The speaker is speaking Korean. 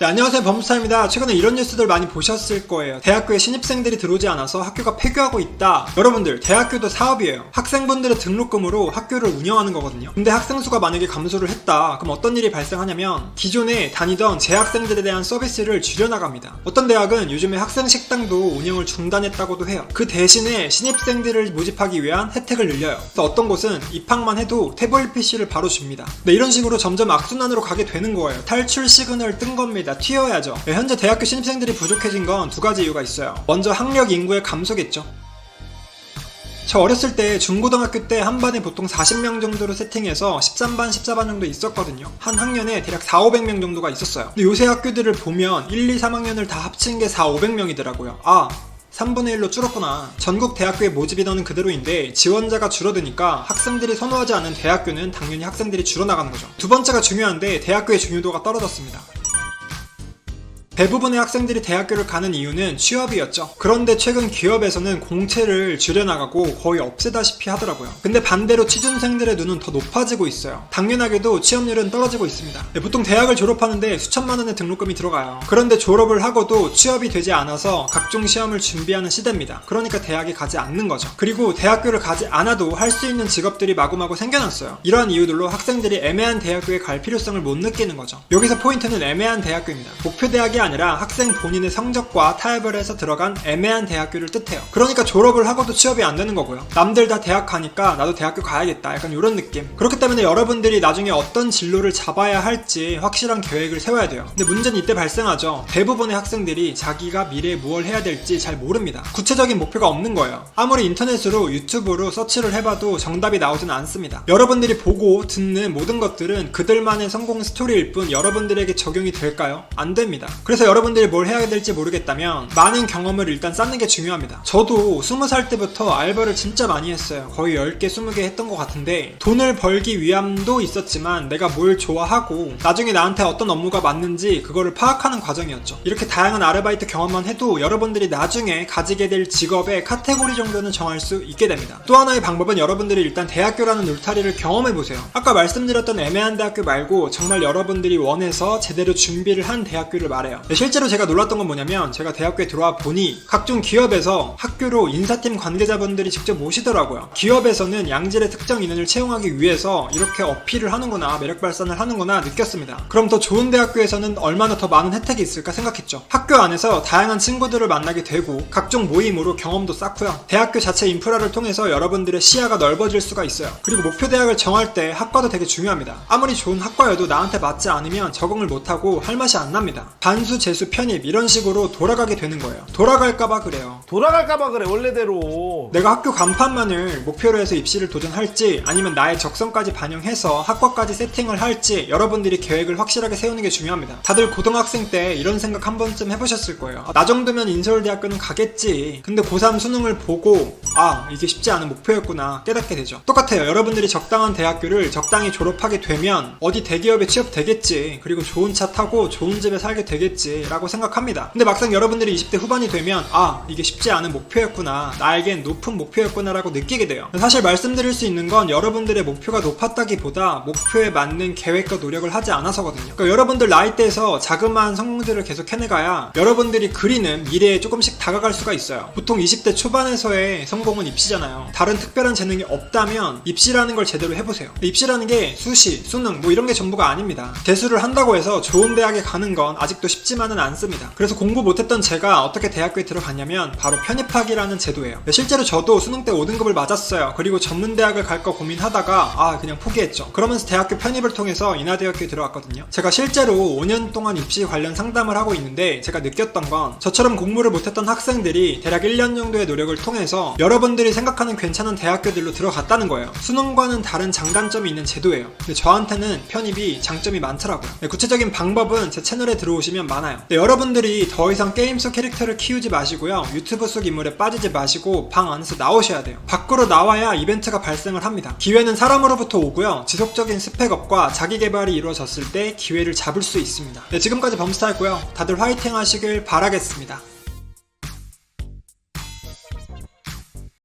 네, 안녕하세요 범스타입니다. 최근에 이런 뉴스들 많이 보셨을 거예요. 대학교에 신입생들이 들어오지 않아서 학교가 폐교하고 있다. 여러분들 대학교도 사업이에요. 학생분들의 등록금으로 학교를 운영하는 거거든요. 근데 학생 수가 만약에 감소를 했다. 그럼 어떤 일이 발생하냐면 기존에 다니던 재학생들에 대한 서비스를 줄여나갑니다. 어떤 대학은 요즘에 학생 식당도 운영을 중단했다고도 해요. 그 대신에 신입생들을 모집하기 위한 혜택을 늘려요. 그래서 어떤 곳은 입학만 해도 태블릿 PC를 바로 줍니다. 네, 이런 식으로 점점 악순환으로 가게 되는 거예요. 탈출 시그널 뜬 겁니다. 튀어야죠. 네, 현재 대학교 신입생들이 부족해진 건 두 가지 이유가 있어요. 먼저 학력 인구의 감소겠죠. 저 어렸을 때 중고등학교 때 한 반에 보통 40명 정도로 세팅해서 13반, 14반 정도 있었거든요. 한 학년에 대략 4, 500명 정도가 있었어요. 근데 요새 학교들을 보면 1, 2, 3학년을 다 합친 게 4, 500명이더라고요. 아, 3분의 1로 줄었구나. 전국 대학교의 모집 인원은 그대로인데 지원자가 줄어드니까 학생들이 선호하지 않는 대학교는 당연히 학생들이 줄어나가는 거죠. 두 번째가 중요한데 대학교의 중요도가 떨어졌습니다. 대부분의 학생들이 대학교를 가는 이유는 취업이었죠. 그런데 최근 기업에서는 공채를 줄여나가고 거의 없애다시피 하더라고요. 근데 반대로 취준생들의 눈은 더 높아지고 있어요. 당연하게도 취업률은 떨어지고 있습니다. 네, 보통 대학을 졸업하는데 수천만 원의 등록금이 들어가요. 그런데 졸업을 하고도 취업이 되지 않아서 각종 시험을 준비하는 시대입니다. 그러니까 대학에 가지 않는 거죠. 그리고 대학교를 가지 않아도 할 수 있는 직업들이 마구마구 생겨났어요. 이러한 이유들로 학생들이 애매한 대학교에 갈 필요성을 못 느끼는 거죠. 여기서 포인트는 애매한 대학교입니다. 목표 대학이 아니 라 학생 본인의 성적과 타협을 해서 들어간 애매한 대학교를 뜻해요. 그러니까 졸업을 하고도 취업이 안 되는 거고요. 남들 다 대학 가니까 나도 대학교 가야겠다. 약간 이런 느낌. 그렇기 때문에 여러분들이 나중에 어떤 진로를 잡아야 할지 확실한 계획을 세워야 돼요. 근데 문제는 이때 발생하죠. 대부분의 학생들이 자기가 미래에 무엇을 해야 될지 잘 모릅니다. 구체적인 목표가 없는 거예요. 아무리 인터넷으로 유튜브로 서치를 해봐도 정답이 나오진 않습니다. 여러분들이 보고 듣는 모든 것들은 그들만의 성공 스토리일 뿐 여러분들에게 적용이 될까요? 안 됩니다. 그래서 여러분들이 뭘 해야 될지 모르겠다면 많은 경험을 일단 쌓는 게 중요합니다. 저도 20살 때부터 알바를 진짜 많이 했어요. 거의 10개, 20개 했던 것 같은데 돈을 벌기 위함도 있었지만 내가 뭘 좋아하고 나중에 나한테 어떤 업무가 맞는지 그거를 파악하는 과정이었죠. 이렇게 다양한 아르바이트 경험만 해도 여러분들이 나중에 가지게 될 직업의 카테고리 정도는 정할 수 있게 됩니다. 또 하나의 방법은 여러분들이 일단 대학교라는 울타리를 경험해 보세요. 아까 말씀드렸던 애매한 대학교 말고 정말 여러분들이 원해서 제대로 준비를 한 대학교를 말해요. 네, 실제로 제가 놀랐던 건 뭐냐면 제가 대학교에 들어와 보니 각종 기업에서 학교로 인사팀 관계자분들이 직접 모시더라고요. 기업에서는 양질의 특정 인원을 채용하기 위해서 이렇게 어필을 하는구나, 매력 발산을 하는구나 느꼈습니다. 그럼 더 좋은 대학교에서는 얼마나 더 많은 혜택이 있을까 생각했죠. 학교 안에서 다양한 친구들을 만나게 되고 각종 모임으로 경험도 쌓고요. 대학교 자체 인프라를 통해서 여러분들의 시야가 넓어질 수가 있어요. 그리고 목표 대학을 정할 때 학과도 되게 중요합니다. 아무리 좋은 학과여도 나한테 맞지 않으면 적응을 못하고 할 맛이 안 납니다. 반수, 재수, 편입 이런 식으로 돌아가게 되는 거예요. 돌아갈까봐 그래요. 돌아갈까봐 그래 원래대로 내가 학교 간판만을 목표로 해서 입시를 도전할지 아니면 나의 적성까지 반영해서 학과까지 세팅을 할지 여러분들이 계획을 확실하게 세우는 게 중요합니다. 다들 고등학생 때 이런 생각 한 번쯤 해보셨을 거예요. 아, 나 정도면 인서울대학교는 가겠지. 근데 고3 수능을 보고 아 이게 쉽지 않은 목표였구나 깨닫게 되죠. 똑같아요. 여러분들이 적당한 대학교를 적당히 졸업하게 되면 어디 대기업에 취업되겠지. 그리고 좋은 차 타고 좋은 집에 살게 되겠지 라고 생각합니다. 근데 막상 여러분들이 20대 후반이 되면 아 이게 쉽지 않은 목표였구나. 나에겐 높은 목표였구나라고 느끼게 돼요. 사실 말씀드릴 수 있는 건 여러분들의 목표가 높았다기보다 목표에 맞는 계획과 노력을 하지 않아서거든요. 그러니까 여러분들 나이대에서 자그마한 성공들을 계속 해내가야 여러분들이 그리는 미래에 조금씩 다가갈 수가 있어요. 보통 20대 초반에서의 성공은 입시잖아요. 다른 특별한 재능이 없다면 입시라는 걸 제대로 해보세요. 입시라는 게 수시, 수능 뭐 이런 게 전부가 아닙니다. 대수를 한다고 해서 좋은 대학에 가는 건 아직도 쉽지 만은 않습니다. 그래서 공부 못했던 제가 어떻게 대학교에 들어갔냐면 바로 편입학이라는 제도예요. 네, 실제로 저도 수능 때 5등급을 맞았어요. 그리고 전문대학을 갈까 고민하다가 아 그냥 포기했죠. 그러면서 대학교 편입을 통해서 인하대학교에 들어왔거든요. 제가 실제로 5년 동안 입시 관련 상담을 하고 있는데 제가 느꼈던 건 저처럼 공부를 못했던 학생들이 대략 1년 정도의 노력을 통해서 여러분들이 생각하는 괜찮은 대학교들로 들어갔다는 거예요. 수능과는 다른 장단점이 있는 제도예요. 근데 저한테는 편입이 장점이 많더라고요. 네, 구체적인 방법은 제 채널에 들어오시면 많아요. 네, 여러분들이 더 이상 게임 속 캐릭터를 키우지 마시고요. 유튜브 속 인물에 빠지지 마시고 방 안에서 나오셔야 돼요. 밖으로 나와야 이벤트가 발생을 합니다. 기회는 사람으로부터 오고요. 지속적인 스펙업과 자기 개발이 이루어졌을 때 기회를 잡을 수 있습니다. 네, 지금까지 범스타였고요. 다들 화이팅 하시길 바라겠습니다.